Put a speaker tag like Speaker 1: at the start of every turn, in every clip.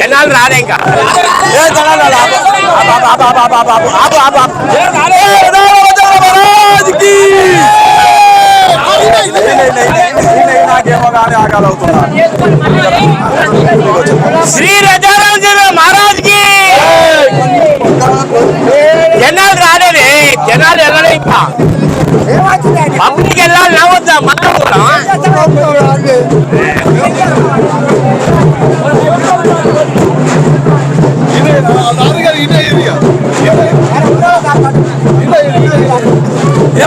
Speaker 1: జనాలు
Speaker 2: రాలేక జనాలు నాకేమో కానీ ఆగాలవుతున్నా
Speaker 1: శ్రీ
Speaker 2: రజా ಎಲ್ಲರೂ ಎಲ್ಲರೇ ಇಪ್ಪ ಪಬ್ಲಿಕ್ ಎಲ್ಲ ನಾವು ಮಾತಾಡೋಣ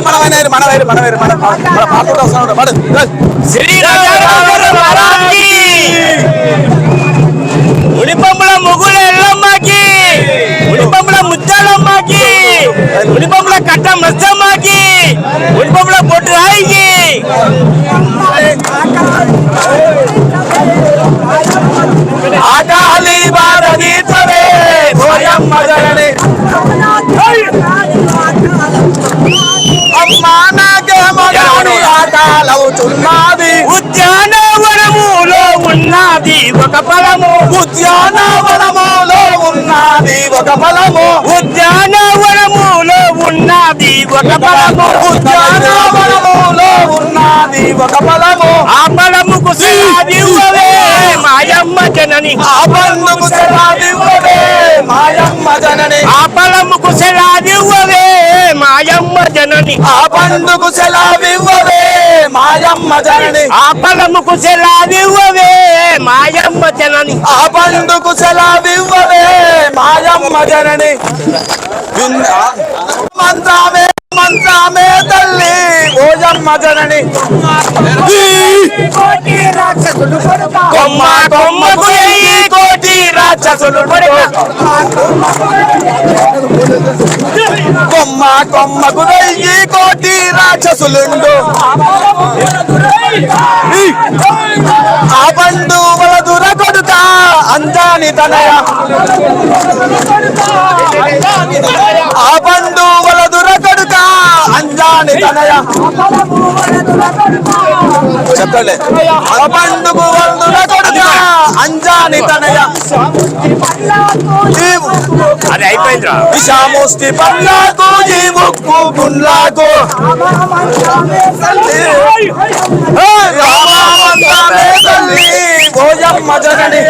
Speaker 2: மனவேறு மனவேறு மனவேறு
Speaker 1: மன பாட்டு பாடு ஸ்ரீராஜா ఉడిపంపుల కట్ట మస్తమ్మకి ఉడిపంపుల పొట్టు రాయికి.
Speaker 2: ఆకాలి భారతీతవే భోయమ్మ జనని. అమ్మ నాకేమో కానీ ఆకలవుతున్నది
Speaker 1: ఉద్యానవనములో ఉన్నది ఒక ఫలము.
Speaker 2: ఉద్యానవనములో ఉన్నది ఒక ఫలము.
Speaker 1: ఉద్యాన ఉన్నది ఒక బలము
Speaker 2: ఉద్యాన బలములో ఉన్నది ఒక బలము.
Speaker 1: ఆ బలముకు సలాదివ్వవే మాయమ్మ జనని.
Speaker 2: ఆ బలముకు సలాదివ్వవే మాయమ్మ జనని.
Speaker 1: ఆ బలముకు సలాదివ్వవే మాయమ్మ జనని
Speaker 2: ఆ పండుకు సెలవివ్వవే మాయమ్మ జనని
Speaker 1: ఆ ఫలముకు శ్రీవే మాయమ్మ జనని
Speaker 2: ఆ పండుకు సెలవివ్వవే మాయమ్మ జనని? మంత్రామే మంత్రామే తల్లి ఓయమ్మ జనని
Speaker 1: కొమ్మ కొమ్మకు కోటి రాక్షసులు.
Speaker 2: కొమ్మ కొమ్మకు వెయ్యి కోటి రాక్షసులుండు. ఆ పండు వలదుర కొడుక అంజాని తనయ. ఆ పండు వలదుర కొడుక అంజాని తనయ. చెప్పలే ఆ పండుకు వలదుర కొడుక అంజాని తనయ.
Speaker 1: అది అయిపోయిందిరా.
Speaker 2: విషామోస్తి పన్నాకు జీ ముక్కు గుల్లాకు రామామంతమే తల్లి. భోజమ్మ జగని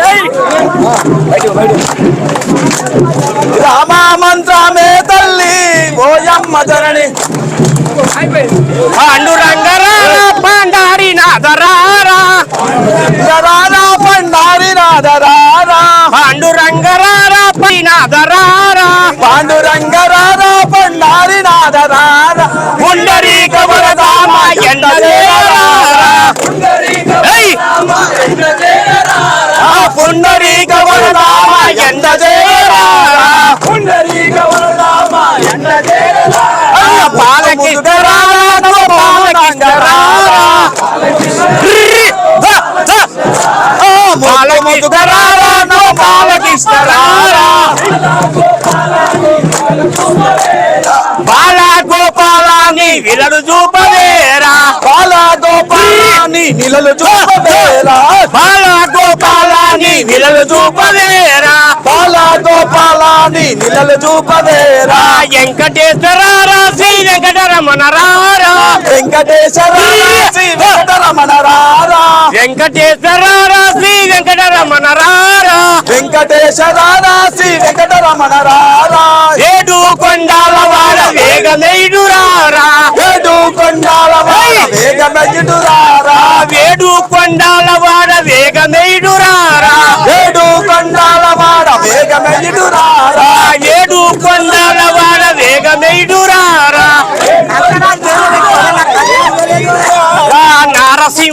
Speaker 2: రామామంత్రమే తల్లి. భోజమ్మ జనని.
Speaker 1: పండు
Speaker 2: రంగరా పండారి నాదరారా. పండారి
Speaker 1: నాదరా. బాలగోపాలాన్ని విలడు చూపవేరా
Speaker 2: బాలగోపాలాన్ని విలలు చూపవేరా
Speaker 1: బాలగోపాలాన్ని విలలు చూపవేరా
Speaker 2: బాలగోపాల నీ నీళ్ళలు చూపవేరా
Speaker 1: వెంకటేశ్వర రాశి వెంకటరమణ రారా
Speaker 2: వెంకటేశ్వర శ్రీ వెంకటరమణ రారా
Speaker 1: వెంకటేశ్వర శ్రీ వెంకటరమణ రారా
Speaker 2: వెంకటేశ్వర శ్రీ వెంకటరమణ రారా
Speaker 1: ఏడు కొండాల వాడ
Speaker 2: వేగమేయుడు రారా ఏడు కొండాల వాడ వేగమేయుడు రారా
Speaker 1: ఏడు కొండాల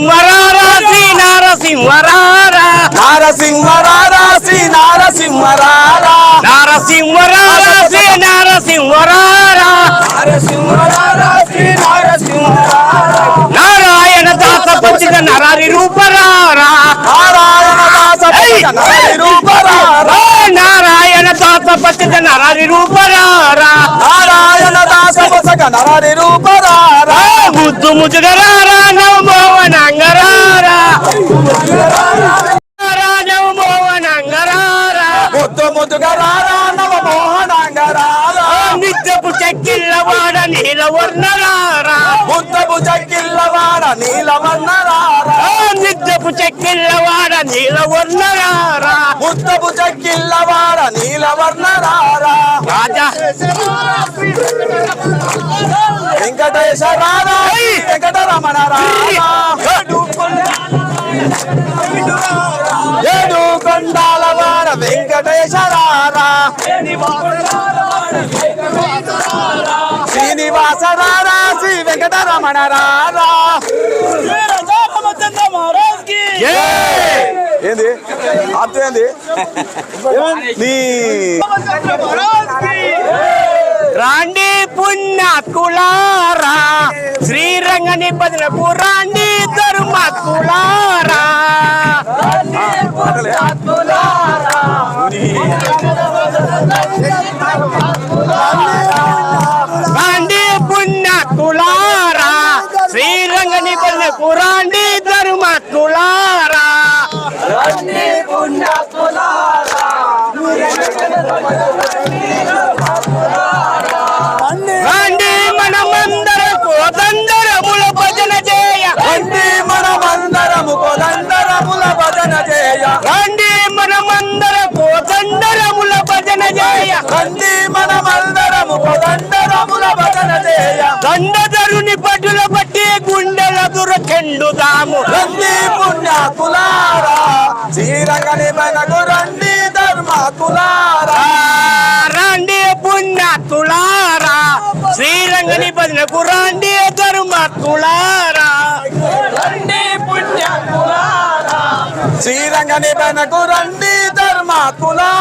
Speaker 1: నారసింహరారా శ్రీ నారసింహరారా.
Speaker 2: నారసింహ రారా శ్రీ నారసింహ రారా
Speaker 1: నారసింహరారా శ్రీ నారసింహరారా.
Speaker 2: నారసింహ రారా శ్రీ నారసింహ రారా
Speaker 1: నారాయణ దాస పంచిత నరారి రూపరారా.
Speaker 2: నారాయణ దాస
Speaker 1: ఏయ్!
Speaker 2: నారి రూప రారా
Speaker 1: నారాయణ దాస దాసపతి నరరి రూపరారా.
Speaker 2: నారాయణ దాస వసగ నరరి రూపరారా.
Speaker 1: ముద్దు ముజుగరారా నవమోవనంగరారా నవమోవనంగరారా
Speaker 2: ముద్దు ముద్దుగా రారా నవ మోహనాంగరారా
Speaker 1: నిత్యపు చెక్కిల్లవాడ నీలవర్ణరారా
Speaker 2: ముద్దపు చక్కిల్లవాడ నీలవర్ణరారా
Speaker 1: నిత్యపు చెక్కిల్లవాడ నీలవర్ణరారా
Speaker 2: ముద్దపు చక్కిల్లవాడ నీలవర్ణరారా
Speaker 1: రాజా.
Speaker 2: వెంకటేశ రారా వెంకటరమణ రారా. ఏడు కొండాల వాడ వెంకటేశ రారా. శ్రీనివాస రారా శ్రీ వెంకటరమణ రారా. ఏంది? నీ
Speaker 1: రాండి పుణ్యాత్కులారా శ్రీరంగని బదులకు రాండి ధర్మాత్కులారా రాండి బదులకు రాండి ధర్మాత్కులారా రాండి మనమందర కోదండరముల భజన చేయ.
Speaker 2: రండి మనమందరము కొదండరముల భజన చేయ.
Speaker 1: రాండి మనమందర కోదండరముల భజన చేయ.
Speaker 2: రండి మనమందరము కొదండరముల భజన చేయ.
Speaker 1: దండధరుని పట్టుల బట్టి గుండెల దురకెండుదాము
Speaker 2: రండి పుణ్యాకులారా శ్రీరంగని మనకు రండి ధర్మాకులారా
Speaker 1: రాండి పుణ్యాత్తులారా శ్రీరంగని భజనకు రాండి ధర్మాత్తులారా
Speaker 2: శ్రీరంగని బనకు రండి ధర్మాకులారా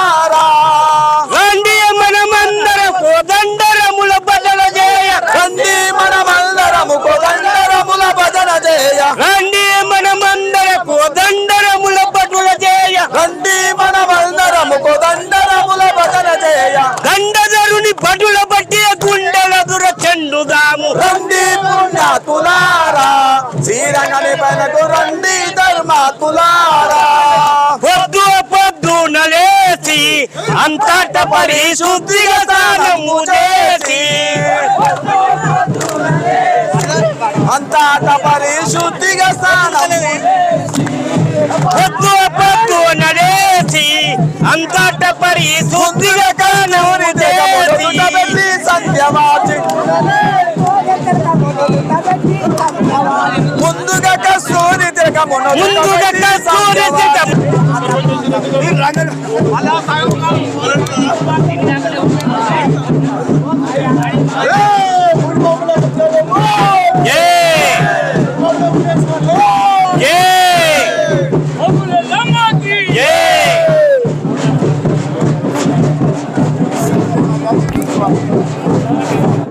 Speaker 1: పరిశుద్ధిగా స్నానము చేసి.
Speaker 2: అంతట పరిశుద్ధిగా స్నానము
Speaker 1: పొద్దు పొద్దున లేచి అంతట పరిశుద్ధిగా స్నానము చేసి.
Speaker 2: పెట్టి సత్యవాచి ముందుగా కస్తూరి తిరగమును
Speaker 1: ముందుగా కస్తూరి తిరగ-
Speaker 2: సత్యవాచి.